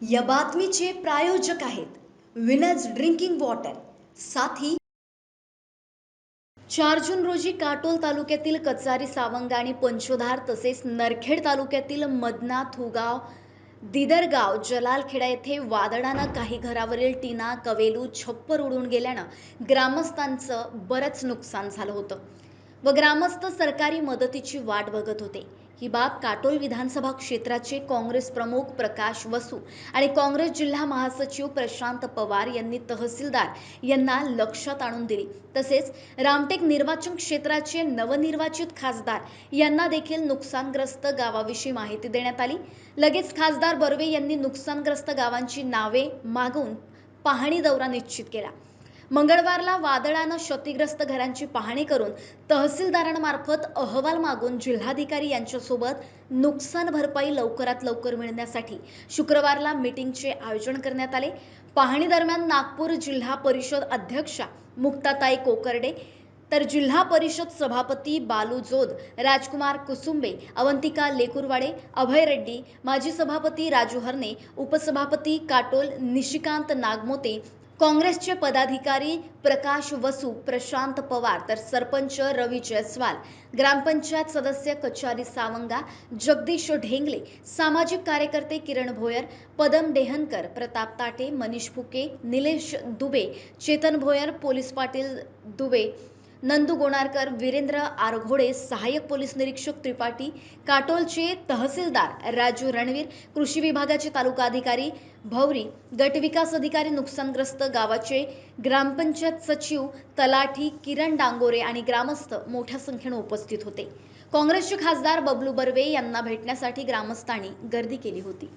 या बातमीचे प्रायोजक आहेत विनज ड्रिंकिंग वॉटर साथी चार जून रोजी काटोल तालुक्यातील कचारी सावंगा आणि पंचोधार तसेच नरखेड तालुक्यातील मदना थुगाव दिदरगाव जलालखेडा येथे वादळानं काही घरावरील टीना कवेलू छप्पर उडून गेल्यानं ग्रामस्थांचं बरंच नुकसान झालं होतं व ग्रामस्थ सरकारी मदतीची वाट बघत होते. ही बाब काटोल विधानसभा क्षेत्राचे काँग्रेस प्रमुख प्रकाश वसू आणि काँग्रेस जिल्हा महासचिव प्रशांत पवार यांनी तहसीलदार यांना लक्षात आणून दिली. तसेच रामटेक निर्वाचन क्षेत्राचे नवनिर्वाचित खासदार यांना देखील नुकसानग्रस्त गावाविषयी माहिती देण्यात आली. लगेच खासदार बर्वे यांनी नुकसानग्रस्त गावांची नावे मागून पाहणी दौरा निश्चित केला. मंगळवारला वादळानं क्षतिग्रस्त घरांची पाहणी करून तहसीलदारांमार्फत अहवाल मागून जिल्हाधिकारी यांच्यासोबत नुकसान भरपाई लवकरात लवकर मिळण्यासाठी शुक्रवारला मीटिंगचे आयोजन करण्यात आले. पाहणी दरम्यान नागपूर जिल्हा परिषद अध्यक्षा मुक्ताताई कोकर्डे तर जिल्हा परिषद सभापती बालू जोद राजकुमार कुसुंबे अवंतिका लेकुरवाडे अभय रेड्डी माजी सभापती राजू हरणे उपसभापती काटोल निशिकांत नागमोते काँग्रेसचे पदाधिकारी प्रकाश वसू प्रशांत पवार तर सरपंच रवी जयस्वाल ग्रामपंचायत सदस्य कचारी सावंगा जगदीश ढेंगले सामाजिक कार्यकर्ते किरण भोयर पदम डेहनकर प्रताप ताटे मनीष फुके निलेश दुबे चेतन भोयर पोलीस पाटील दुबे नंदू गोणारकर वीरेंद्र आरघोडे सहाय्यक पोलीस निरीक्षक त्रिपाठी काटोलचे तहसीलदार राजू रणवीर कृषी विभागाचे तालुका अधिकारी भौरी गटविकास अधिकारी नुकसानग्रस्त गावाचे ग्रामपंचायत सचिव तलाठी किरण डांगोरे आणि ग्रामस्थ मोठ्या संख्येने उपस्थित होते. काँग्रेसचे खासदार बबलू बर्वे यांना भेटण्यासाठी ग्रामस्थांनी गर्दी केली होती.